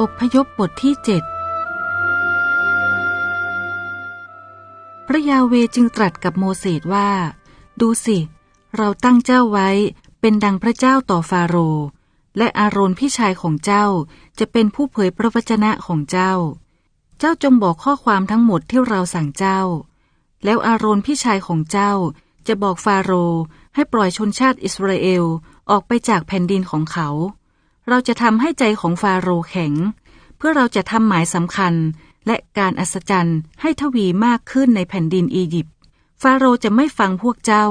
อบพยพบทที่เจ็ดพระยาเวจึงตรัสกับโมเสสว่า ดูสิ เราตั้งเจ้าไว้เป็นดังพระเจ้าต่อฟาโรห์และอาโรนพี่ชายของเจ้าจะเป็นผู้เผยพระวจนะของเจ้า เจ้าจงบอกข้อความทั้งหมดที่เราสั่งเจ้า แล้วอาโรนพี่ชายของเจ้าจะบอกฟาโรห์ให้ปล่อยชนชาติอิสราเอลออกไปจากแผ่นดินของเขา เราจะทำให้ใจของฟาโรห์แข็ง เพื่อเราจะทำหมายสำคัญและการอัศจรรย์ให้ทวีมากขึ้นในแผ่นดินอียิปต์ฟาโรห์จะไม่ฟังพวกเจ้า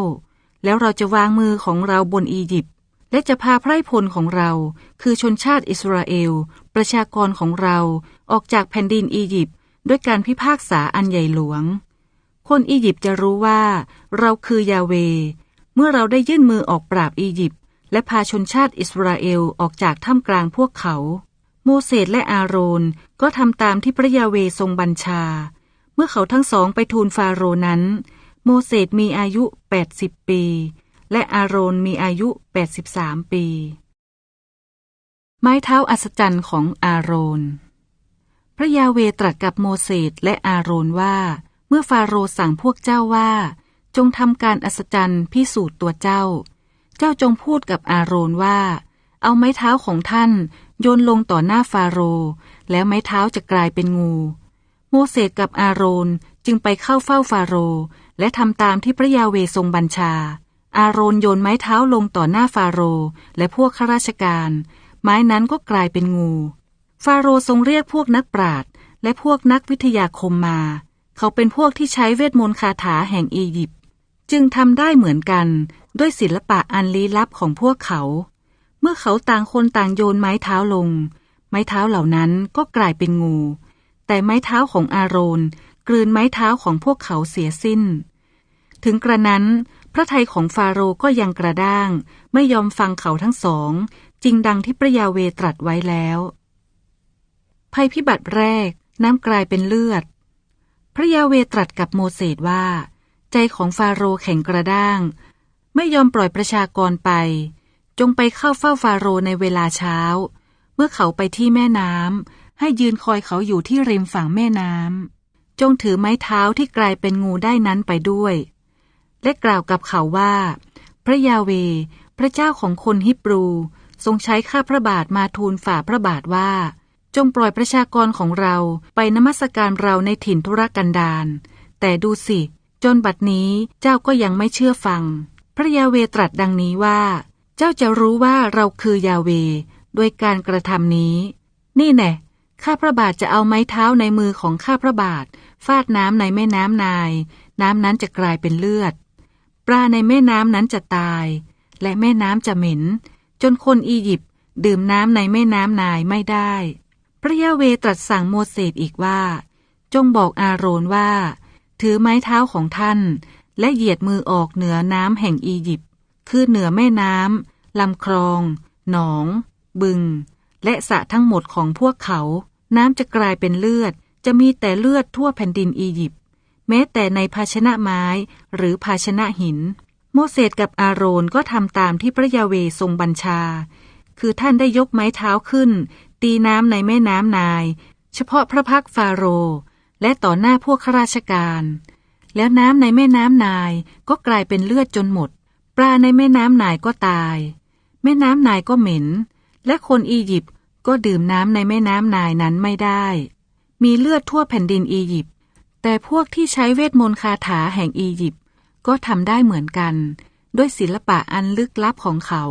แล้วเราจะวางมือของเราบนอียิปต์และจะพาไพร่พลของเรา คือชนชาติอิสราเอล ประชากรของเราออกจากแผ่นดินอียิปต์ด้วยการพิพากษาอันใหญ่หลวง คนอียิปต์จะรู้ว่า เราคือยาเว เมื่อเราได้ยื่นมือออกปราบอียิปต์ และพาชนชาติอิสราเอลออกจากท่ามกลางพวกเขา โมเสสและอาโรนก็ทำตามที่พระยาเวทรงบัญชา เมื่อเขาทั้งสองไปทูลฟาโรนั้น โมเสสมีอายุ 80 ปี และอาโรนมีอายุ 83 ปี ไม้เท้าอัศจรรย์ของอาโรน พระยาเวตรัสกับโมเสสและอาโรนว่า เมื่อฟาโรสั่งพวกเจ้าว่า จงทำการอัศจรรย์พิสูจน์ตัวเจ้า เจ้าจงพูดกับอาโรนว่า เอาไม้เท้าของท่านโยนลงต่อหน้าฟาโรห์แล้วไม้เท้าจะกลายเป็นงู โมเสสกับอาโรนจึงไปเข้าเฝ้าฟาโรห์และทำตามที่พระยาเวทรงบัญชา อาโรนโยนไม้เท้าลงต่อหน้าฟาโรห์และพวกข้าราชการ ไม้นั้นก็กลายเป็นงู ฟาโรห์ทรงเรียกพวกนักปราชญ์และพวกนักวิทยาคมมา เขาเป็นพวกที่ใช้เวทมนต์คาถาแห่งอียิปต์ จึงทำได้เหมือนกันด้วยศิลปะอันลี้ลับของพวกเขา เมื่อเขาต่างคนต่างโยนไม้เท้าลง ไม้เท้าเหล่านั้นก็กลายเป็นงู แต่ไม้เท้าของอาโรนกลืนไม้เท้าของพวกเขาเสียสิ้น ถึงกระนั้น พระทัยของฟาโรก็ยังกระด้าง ไม่ยอมฟังเขาทั้งสอง จริงดังที่พระยาเวตรัสไว้แล้ว ภัยพิบัติแรกน้ำกลายเป็นเลือด พระยาเวตรัสกับโมเสสว่า ใจของฟาโรห์แข็งกระด้าง ไม่ยอมปล่อยประชากรไป จงไปเข้าเฝ้าฟาโรห์ในเวลาเช้า เมื่อเขาไปที่แม่น้ำให้ยืนคอยเขาอยู่ที่ริมฝั่งแม่น้ำจงถือไม้เท้าที่กลายเป็นงูได้นั้นไปด้วย และกล่าวกับเขาว่า พระยาเว พระเจ้าของคนฮิบรู ทรงใช้ข้าพระบาทมาทูลฝ่าพระบาทว่าจงปล่อยประชากรของเราไปนมัสการเราในถิ่นธุรกันดารแต่ดูสิ จนบัดนี้เจ้าก็ยังไม่เชื่อฟัง พระยาเวตรัสดังนี้ว่า เจ้าจะรู้ว่าเราคือยาเวด้วยการกระทำนี้ นี่แน่ข้าพระบาทจะเอาไม้เท้าในมือของข้าพระบาท ฟาดน้ำในแม่น้ำนาย น้ำนั้นจะกลายเป็นเลือด ปลาในแม่น้ำนั้นจะตาย และแม่น้ำจะเหม็น จนคนอียิปต์ดื่มน้ำในแม่น้ำนายไม่ได้ พระยาเวตรัสสั่งโมเสสอีกว่า จงบอกอาโรนว่า ถือไม้เท้าของท่าน และเหยียดมือออกเหนือน้ำแห่งอียิปต์คือเหนือแม่น้ำลำคลอง หนอง บึง และสระทั้งหมดของพวกเขา น้ำจะกลายเป็นเลือด จะมีแต่เลือดทั่วแผ่นดินอียิปต์แม้แต่ในภาชนะไม้หรือภาชนะหิน โมเสสกับอาโรนก็ทำตามที่พระยาเวทรงบัญชา คือท่านได้ยกไม้เท้าขึ้น ตีน้ำในแม่น้ำนาย เฉพาะพระพักฟาโรห์ และต่อหน้าพวกข้าราชการ แล้วน้ำในแม่น้ำนายก็กลายเป็นเลือดจนหมด ปลาในแม่น้ำนายก็ตาย แม่น้ำนายก็เหม็น และคนอียิปต์ก็ดื่มน้ำในแม่น้ำนายนั้นไม่ได้ มีเลือดทั่วแผ่นดินอียิปต์แต่พวกที่ใช้เวทมนต์คาถาแห่งอียิปต์ก็ทำได้เหมือนกัน ด้วยศิลปะอันลึกลับของเขา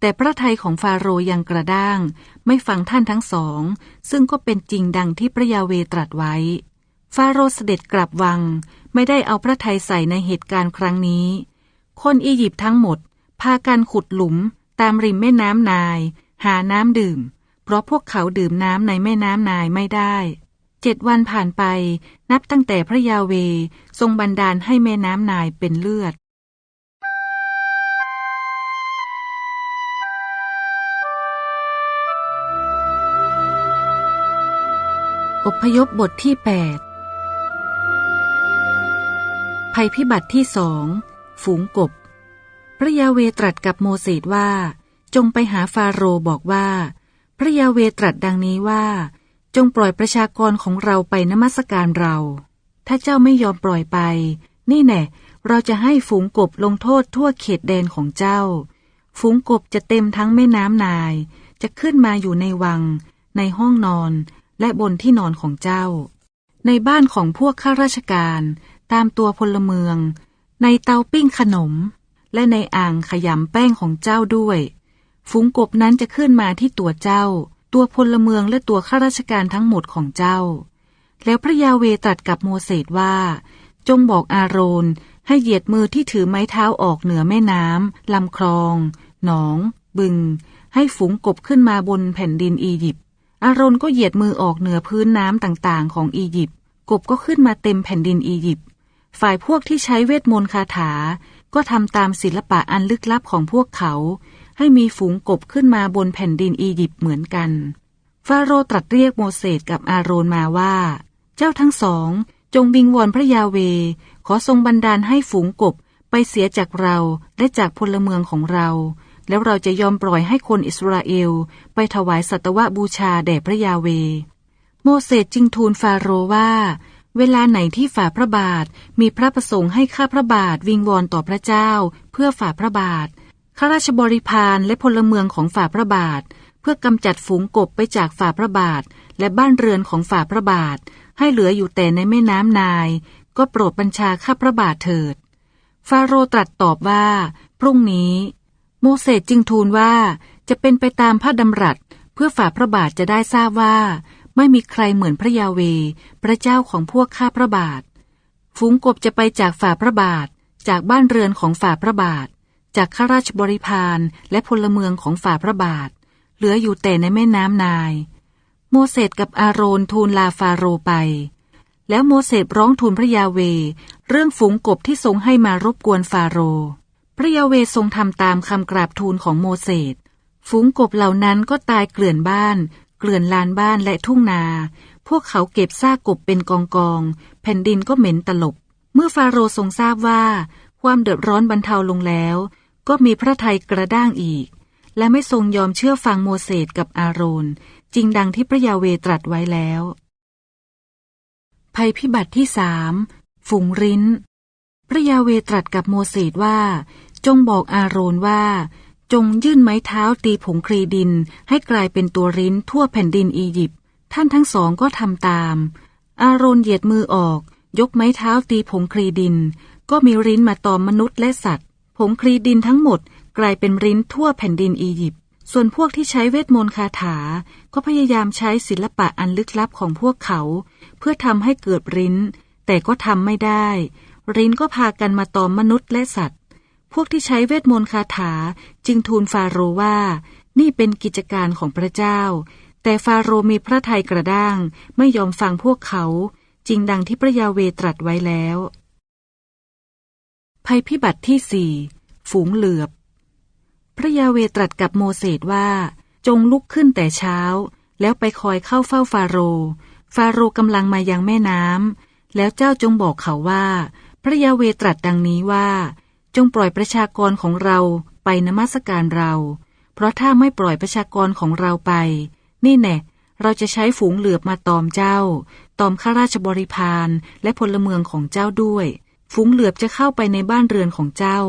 แต่พระทัยของฟาโรห์ยังกระด้าง ไม่ฟังท่านทั้งสอง ซึ่งก็เป็นจริงดังที่พระยาเวตรัสไว้ ฟาโรห์เสด็จกลับวัง ไม่ได้เอาพระทัยใส่ในเหตุการณ์ครั้งนี้ คนอียิปต์ทั้งหมด พากันขุดหลุมตามริมแม่น้ำนาย หาน้ำดื่ม เพราะพวกเขาดื่มน้ำในแม่น้ำนายไม่ได้เจ็ดวันผ่านไปนับตั้งแต่พระยาเวทรงบันดาลให้แม่น้ำนายเป็นเลือด อพยพบทที่ 8 ภัยพิบัติที่สอง ฝูงกบ พระยาเวตรัสกับโมเสสว่า จงไปหาฟาโรห์บอกว่า พระยาเวตรัสดังนี้ว่า จงปล่อยประชากรของเราไปนมัสการเรา ถ้าเจ้าไม่ยอมปล่อยไป นี่แน่เราจะให้ฝูงกบลงโทษทั่วเขตแดนของเจ้า ฝูงกบจะเต็มทั้งแม่น้ำนาย จะขึ้นมาอยู่ในวัง ในห้องนอน และบนที่นอนของเจ้า ในบ้านของพวกข้าราชการ ตามตัวพลเมือง ในเตาปิ้งขนม และในอ่างขยำแป้งของเจ้าด้วย ฝูงกบนั้นจะขึ้นมาที่ตัวเจ้า ตัวพลเมืองและตัวข้าราชการทั้งหมดของเจ้า แล้วพระยาเวตรัสกับโมเสสว่า จงบอกอาโรนให้เหยียดมือที่ถือไม้เท้าออกเหนือแม่น้ำลำคลอง หนอง บึง ให้ฝูงกบขึ้นมาบนแผ่นดินอียิปต์อาโรนก็เหยียดมือออกเหนือพื้นน้ำต่างๆ ของอียิปต์กบก็ขึ้นมาเต็มแผ่นดินอียิปต์ ฝ่ายพวกที่ใช้เวทมนต์คาถา ก็ทำตามศิลปะอันลึกลับของพวกเขา ให้มีฝูงกบขึ้นมาบนแผ่นดินอียิปต์เหมือนกัน ฟาโรห์ตรัสเรียกโมเสสกับอาโรนมาว่า เจ้าทั้งสอง จงวิงวอนพระยาเว ขอทรงบันดาลให้ฝูงกบไปเสียจากเราและจากพลเมืองของเรา แล้วเราจะยอมปล่อยให้คนอิสราเอล ไปถวายสัตวบูชาแด่พระยาเว โมเสสจึงทูลฟาโรห์ว่า เวลาไหนที่ฝ่าพระบาทมีพระประสงค์ให้ข้าพระบาทวิงวอนต่อพระเจ้า เพื่อฝ่าพระบาทข้าราชบริพารและพลเมืองของฝ่าพระบาท เพื่อกำจัดฝูงกบไปจากฝ่าพระบาท และบ้านเรือนของฝ่าพระบาท ให้เหลืออยู่แต่ในแม่น้ำนาย ก็โปรดบัญชาข้าพระบาทเถิด ฟาโรตรัสตอบว่า พรุ่งนี้ โมเสสจึงทูลว่าจะเป็นไปตามพระดำรัส เพื่อฝ่าพระบาทจะได้ทราบว่า ไม่มีใครเหมือนพระยาเว พระเจ้าของพวกข้าพระบาท ฝูงกบจะไปจากฝ่าพระบาท จากบ้านเรือนของฝ่าพระบาท จากข้าราชบริพารและพลเมืองของฝ่าพระบาท เหลืออยู่แต่ในแม่น้ำนาย โมเสสกับอาโรนทูลลาฟาโรไป แล้วโมเสสร้องทูลพระยาเว เรื่องฝูงกบที่ทรงให้มารบกวนฟาโร พระยาเวทรงทำตามคำกราบทูลของโมเสสฝูงกบเหล่านั้นก็ตายเกลื่อนบ้าน เกลื่อนลานบ้านและทุ่งนา พวกเขาเก็บซากกบเป็นกองกอง แผ่นดินก็เหม็นตลบ เมื่อฟาโรห์ทรงทราบว่า ความเดือดร้อนบรรเทาลงแล้ว ก็มีพระทัยกระด้างอีก และไม่ทรงยอมเชื่อฟังโมเสสกับอาโรน จริงดังที่พระยาเวตรัสไว้แล้ว ภัยพิบัติที่สามฝูงริ้น พระยาเวตรัสกับโมเสสว่า จงบอกอาโรนว่า จงยื่นไม้เท้าตีผงครีดิน ให้กลายเป็นตัวริ้นทั่วแผ่นดินอียิปต์ท่านทั้งสองก็ทำตาม อาโรนเหยียดมือออก ยกไม้เท้าตีผงครีดิน ก็มีริ้นมาตอมมนุษย์และสัตว์ ผงครีดินทั้งหมดกลายเป็นริ้นทั่วแผ่นดินอียิปต์ส่วนพวกที่ใช้เวทมนต์คาถา ก็พยายามใช้ศิลปะอันลึกลับของพวกเขา เพื่อทำให้เกิดริ้น แต่ก็ทำไม่ได้ ริ้นก็พากันมาตอมมนุษย์และสัตว์ พวกที่ใช้เวทมนต์คาถาจึงทูลฟาโรห์ว่า นี่เป็นกิจการของพระเจ้า แต่ฟาโรห์มีพระทัยกระด้างไม่ยอมฟังพวกเขา จริงดังที่พระยาเวตรัสไว้แล้ว ภัยพิบัติที่สี่ฝูงเหลือบ พระยาเวตรัสกับโมเสสว่า จงลุกขึ้นแต่เช้า แล้วไปคอยเข้าเฝ้าฟาโรห์ฟาโรห์กำลังมายังแม่น้ำแล้วเจ้าจงบอกเขาว่า พระยาเวตรัสดังนี้ว่า จงปล่อยประชากรของเราไปนมัสการเรา เพราะถ้าไม่ปล่อยประชากรของเราไป นี่แน่เราจะใช้ฝูงเหลือบมาตอมเจ้า ตอมข้าราชบริพารและพลเมืองของเจ้าด้วย ฝูงเหลือบจะเข้าไปในบ้านเรือนของเจ้า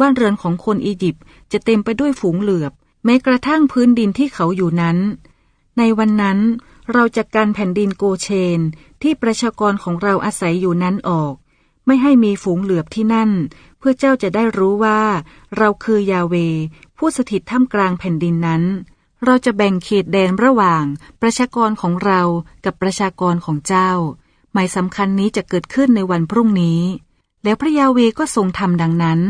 บ้านเรือนของคนอียิปต์จะเต็มไปด้วยฝูงเหลือบ แม้กระทั่งพื้นดินที่เขาอยู่นั้น ในวันนั้นเราจะกันแผ่นดินโกเชนที่ประชากรของเราอาศัยอยู่นั้นออก ไม่ให้มีฝูงเหลือบที่นั่น เพื่อเจ้าจะได้รู้ว่า เราคือยาเว ผู้สถิตท่ามกลางแผ่นดินนั้น เราจะแบ่งเขตแดนระหว่าง ประชากรของเรากับประชากรของเจ้า หมายสำคัญนี้จะเกิดขึ้นในวันพรุ่งนี้ แล้วพระยาเวก็ทรงทำดังนั้น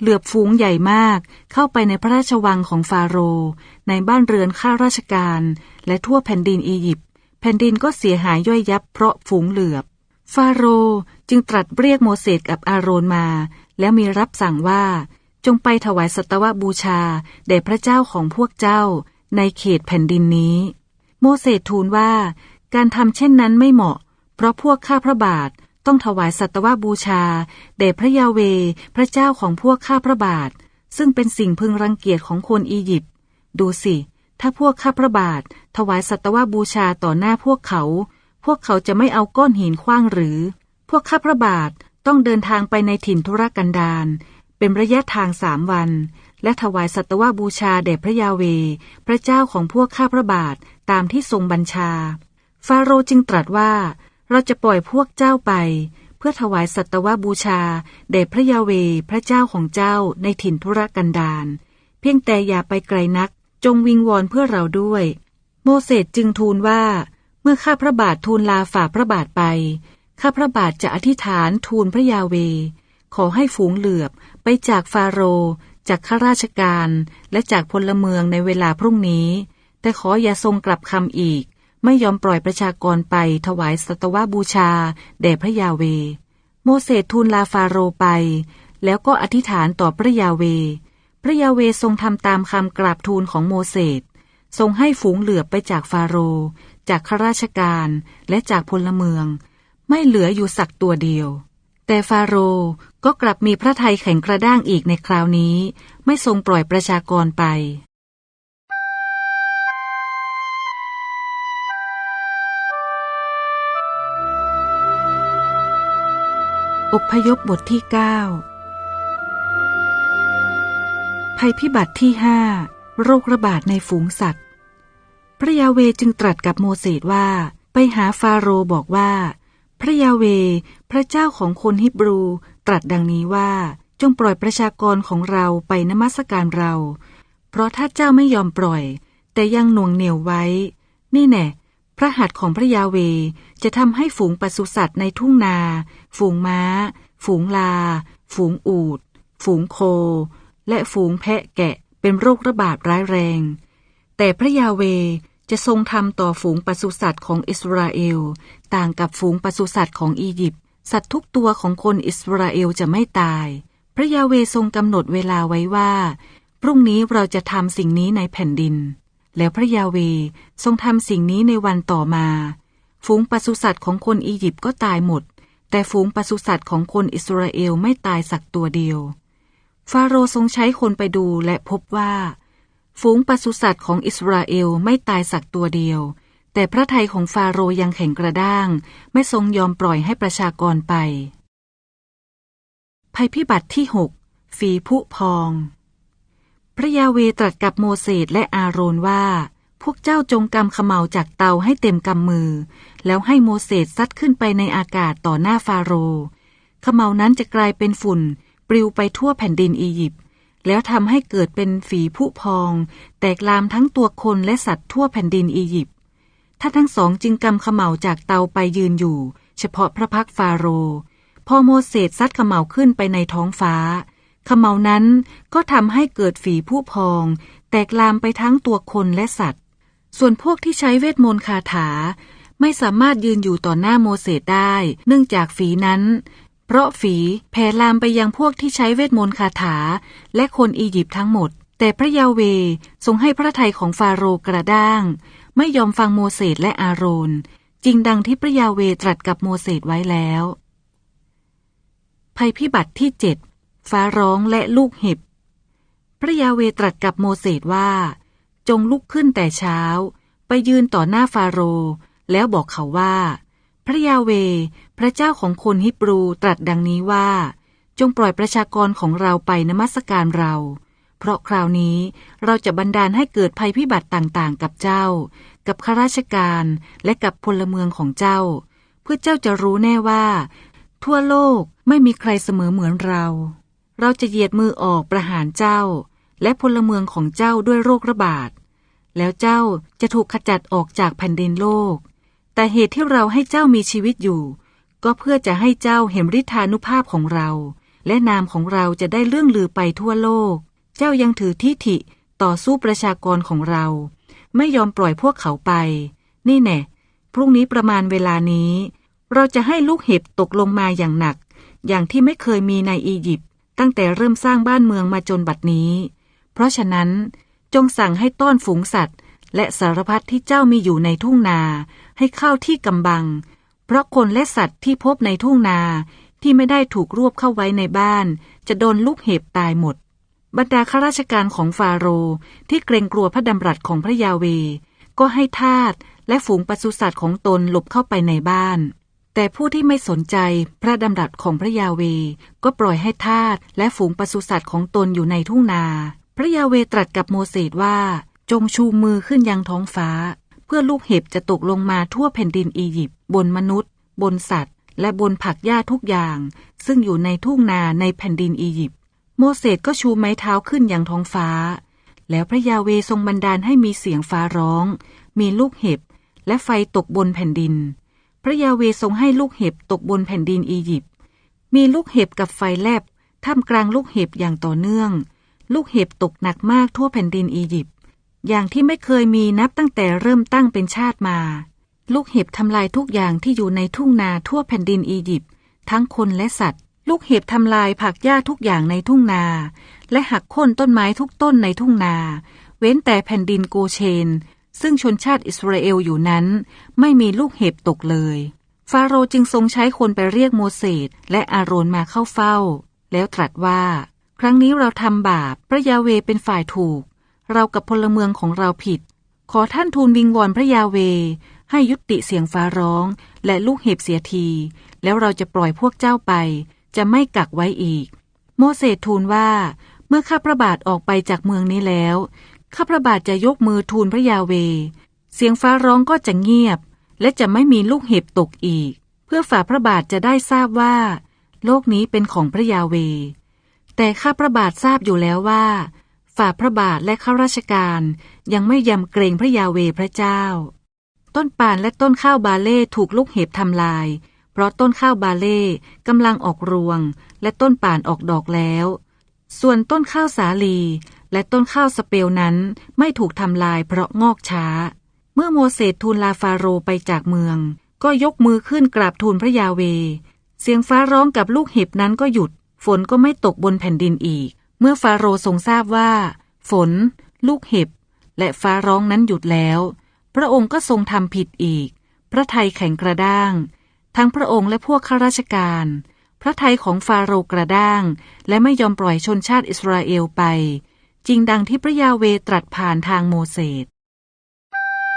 เหลือบฝูงใหญ่มาก เข้าไปในพระราชวังของฟาโรห์ในบ้านเรือนข้าราชการ และทั่วแผ่นดินอียิปต์แผ่นดินก็เสียหายย่อยยับเพราะฝูงเหลือบฟาโรจึงตรัสเรียกโมเสสกับอาโรนมา แล้วมีรับสั่งว่า จงไปถวายสัตวบูชาแด่พระเจ้าของพวกเจ้า ในเขตแผ่นดินนี้ โมเสสทูลว่า การทำเช่นนั้นไม่เหมาะ เพราะพวกข้าพระบาทต้องถวายสัตวบูชาแด่พระยาเว พระเจ้าของพวกข้าพระบาท ซึ่งเป็นสิ่งพึงรังเกียจของคนอียิปต์ดูสิ ถ้าพวกข้าพระบาท ถวายสัตวบูชาต่อหน้าพวกเขา พวกเขาจะไม่เอาก้อนหินคว้างหรือ พวกข้าพระบาท ต้องเดินทางไปในถิ่นทุรกันดารเป็นระยะทางสามวัน และถวายสัตวบูชาแด่พระยาเว พระเจ้าของพวกข้าพระบาทตามที่ทรงบัญชา ฟาโรห์จึงตรัสว่า เราจะปล่อยพวกเจ้าไป เพื่อถวายสัตวบูชาแด่พระยาเว พระเจ้าของเจ้าในถิ่นทุรกันดารเพียงแต่อย่าไปไกลนัก จงวิงวอนเพื่อเราด้วย โมเสสจึงทูลว่า เมื่อข้าพระบาททูลลาฝ่าพระบาทไป ข้าพระบาทจะอธิษฐานทูลพระยาเว ขอให้ฝูงเหลือบไปจากฟาโรจากข้าราชการและจากพลเมืองในเวลาพรุ่งนี้ แต่ขออย่าทรงกลับคำอีก ไม่ยอมปล่อยประชากรไปถวายสัตวบูชา แด่พระยาเว โมเสสทูลลาฟาโรไป แล้วก็อธิษฐานต่อพระยาเว พระยาเวทรงทำตามคำกราบทูลของโมเสสทรงให้ฝูงเหลือบไปจากฟาโร จากข้าราชการและจากพลเมือง ไม่เหลืออยู่สักตัวเดียว แต่ฟาโรห์ก็กลับมีพระทัยแข็งกระด้างอีกในคราวนี้ ไม่ทรงปล่อยประชากรไป อพยพบทที่ 9 ภัยพิบัติที่ห้าโรคระบาดในฝูงสัตว์ พระยาเวจึงตรัสกับโมเสสว่า ไปหาฟาโรห์บอกว่า พระยาเว พระเจ้าของคนฮิบรู ตรัสดังนี้ว่า จงปล่อยประชากรของเราไปนมัสการเรา เพราะถ้าเจ้าไม่ยอมปล่อย แต่ยังหน่วงเหนียวไว้ นี่แน่พระหัตถ์ของพระยาเวจะทำให้ฝูงปศุสัตว์ในทุ่งนา ฝูงม้า ฝูงลา ฝูงอูด ฝูงโค และฝูงแพะแกะเป็นโรคระบาดร้ายแรง แต่พระยาเว จะทรงทำต่อฝูงปศุสัตว์ของอิสราเอล ต่างกับฝูงปศุสัตว์ของอียิปต์สัตว์ทุกตัวของคนอิสราเอลจะไม่ตาย พระยาเวทรงกำหนดเวลาไว้ว่า พรุ่งนี้เราจะทำสิ่งนี้ในแผ่นดิน แล้วพระยาเวทรงทำสิ่งนี้ในวันต่อมา ฝูงปศุสัตว์ของคนอียิปต์ก็ตายหมด แต่ฝูงปศุสัตว์ของคนอิสราเอลไม่ตายสักตัวเดียว ฟาโรห์ทรงใช้คนไปดูและพบว่า ฝูงปศุสัตว์ของอิสราเอลไม่ตายสักตัวเดียว แต่พระทัยของฟาโรห์ยังแข็งกระด้าง ไม่ทรงยอมปล่อยให้ประชากรไป ภัยพิบัติที่หกฝีผุพอง พระยาเวตรัสกับโมเสสและอาโรนว่า พวกเจ้าจงกำขมเหลาจากเตาให้เต็มกำมือ แล้วให้โมเสสซัดขึ้นไปในอากาศต่อหน้าฟาโรห์ขมเหลานั้นจะกลายเป็นฝุ่น ปลิวไปทั่วแผ่นดินอียิปต์ แล้วทำให้เกิดเป็นฝีผุพอง แตกลามทั้งตัวคนและสัตว์ทั่วแผ่นดินอียิปต์ถ้าทั้งสองจึงกำขมเหลาจากเตาไปยืนอยู่ เฉพาะพระพักฟาโรห์พอโมเสสซัดขมเหลาขึ้นไปในท้องฟ้าขมเหลานั้นก็ทำให้เกิดฝีผุพอง แตกลามไปทั้งตัวคนและสัตว์ ส่วนพวกที่ใช้เวทมนต์คาถา ไม่สามารถยืนอยู่ต่อหน้าโมเสสได้ เนื่องจากฝีนั้น เพราะฝีแผ่ลามไปยังพวกที่ใช้เวทมนต์คาถา และคนอียิปต์ทั้งหมด แต่พระยาเวทรงให้พระทัยของฟาโรห์กระด้าง ไม่ยอมฟังโมเสสและอาโรน จริงดังที่พระยาเวตรัสกับโมเสสไว้แล้ว ภัยพิบัติที่เจ็ดฟ้าร้องและลูกเห็บ พระยาเวตรัสกับโมเสสว่า จงลุกขึ้นแต่เช้า ไปยืนต่อหน้าฟาโรห์แล้วบอกเขาว่า พระยาเว พระเจ้าของคนฮิบรูตรัสดังนี้ว่า จงปล่อยประชากรของเราไปนมัสการเรา เพราะคราวนี้เราจะบันดาลให้เกิดภัยพิบัติต่างๆ กับเจ้า กับข้าราชการและกับพลเมืองของเจ้า เพื่อเจ้าจะรู้แน่ว่า ทั่วโลกไม่มีใครเสมอเหมือนเรา เราจะเหยียดมือออกประหารเจ้า และพลเมืองของเจ้าด้วยโรคระบาดแล้วเจ้าจะถูกขจัดออกจากแผ่นดินโลก แต่เหตุที่เราให้เจ้ามีชีวิตอยู่ ก็เพื่อจะให้เจ้าเห็นฤทธานุภาพของเรา และนามของเราจะได้เลื่องลือไปทั่วโลก เจ้ายังถือทิฐิต่อสู้ประชากรของเรา ไม่ยอมปล่อยพวกเขาไป นี่แน่พรุ่งนี้ประมาณเวลานี้ เราจะให้ลูกเห็บตกลงมาอย่างหนัก อย่างที่ไม่เคยมีในอียิปต์ตั้งแต่เริ่มสร้างบ้านเมืองมาจนบัดนี้ เพราะฉะนั้นจงสั่งให้ต้อนฝูงสัตว์ และสารพัดที่เจ้ามีอยู่ในทุ่งนา ให้เข้าที่กำบัง เพราะคนและสัตว์ที่พบในทุ่งนาที่ไม่ได้ถูกรวบเข้าไว้ในบ้าน จะโดนลูกเห็บตายหมด บรรดาข้าราชการของฟาโรห์ที่เกรงกลัวพระดำรัสของพระยาเว ก็ให้ทาสและฝูงปศุสัตว์ของตนหลบเข้าไปในบ้าน แต่ผู้ที่ไม่สนใจพระดำรัสของพระยาเว ก็ปล่อยให้ทาสและฝูงปศุสัตว์ของตนอยู่ในทุ่งนา พระยาเวตรัสกับโมเสสว่า จงชูมือขึ้นยังท้องฟ้า เพื่อลูกเห็บจะตกลงมาทั่วแผ่นดินอียิปต์บนมนุษย์ บนสัตว์ และบนผักหญ้าทุกอย่าง ซึ่งอยู่ในทุ่งนาในแผ่นดินอียิปต์โมเสสก็ชูไม้เท้าขึ้นยังท้องฟ้า แล้วพระยาเวทรงบันดาลให้มีเสียงฟ้าร้อง มีลูกเห็บ และไฟตกบนแผ่นดิน พระยาเวทรงให้ลูกเห็บตกบนแผ่นดินอียิปต์มีลูกเห็บกับไฟแลบท่ามกลางลูกเห็บอย่างต่อเนื่อง ลูกเห็บตกหนักมากทั่วแผ่นดินอียิปต์ อย่างที่ไม่เคยมีนับตั้งแต่เริ่มตั้งเป็นชาติมา ลูกเห็บทำลายทุกอย่างที่อยู่ในทุ่งนาทั่วแผ่นดินอียิปต์ทั้งคนและสัตว์ ลูกเห็บทำลายผักหญ้าทุกอย่างในทุ่งนา และหักโค่นต้นไม้ทุกต้นในทุ่งนา เว้นแต่แผ่นดินโกเชน ซึ่งชนชาติอิสราเอลอยู่นั้น ไม่มีลูกเห็บตกเลย ฟาโรห์จึงทรงใช้คนไปเรียกโมเสสและอาโรนมาเข้าเฝ้า แล้วตรัสว่า ครั้งนี้เราทำบาปพระยาเวเป็นฝ่ายถูก เรากับพลเมืองของเราผิด ขอท่านทูลวิงวอนพระยาเว ให้ยุติเสียงฟ้าร้อง และลูกเห็บเสียที แล้วเราจะปล่อยพวกเจ้าไป จะไม่กักไว้อีก โมเสสทูลว่า เมื่อข้าพระบาทออกไปจากเมืองนี้แล้ว ข้าพระบาทจะยกมือทูลพระยาเว เสียงฟ้าร้องก็จะเงียบ และจะไม่มีลูกเห็บตกอีก เพื่อฝ่าพระบาทจะได้ทราบว่า โลกนี้เป็นของพระยาเว แต่ข้าพระบาททราบอยู่แล้วว่า ฝ่าพระบาทและข้าราชการยังไม่ยำเกรงพระยาเวพระเจ้า ต้นป่านและต้นข้าวบาเล่ถูกลูกเห็บทำลาย เพราะต้นข้าวบาเล่กำลังออกรวง และต้นป่านออกดอกแล้ว ส่วนต้นข้าวสาลีและต้นข้าวสเปลนั้นไม่ถูกทำลายเพราะงอกช้า เมื่อโมเสสทูลลาฟาโรไปจากเมือง ก็ยกมือขึ้นกราบทูลพระยาเว เสียงฟ้าร้องกับลูกเห็บนั้นก็หยุด ฝนก็ไม่ตกบนแผ่นดินอีก เมื่อฟาโรห์ทรงทราบว่า ฝน ลูกเห็บ และฟ้าร้องนั้นหยุดแล้ว พระองค์ก็ทรงทำผิดอีก พระทัยแข็งกระด้าง ทั้งพระองค์และพวกข้าราชการ พระทัยของฟาโรห์กระด้าง และไม่ยอมปล่อยชนชาติอิสราเอลไป จริงดังที่พระยาเวตรัสผ่านทางโมเสส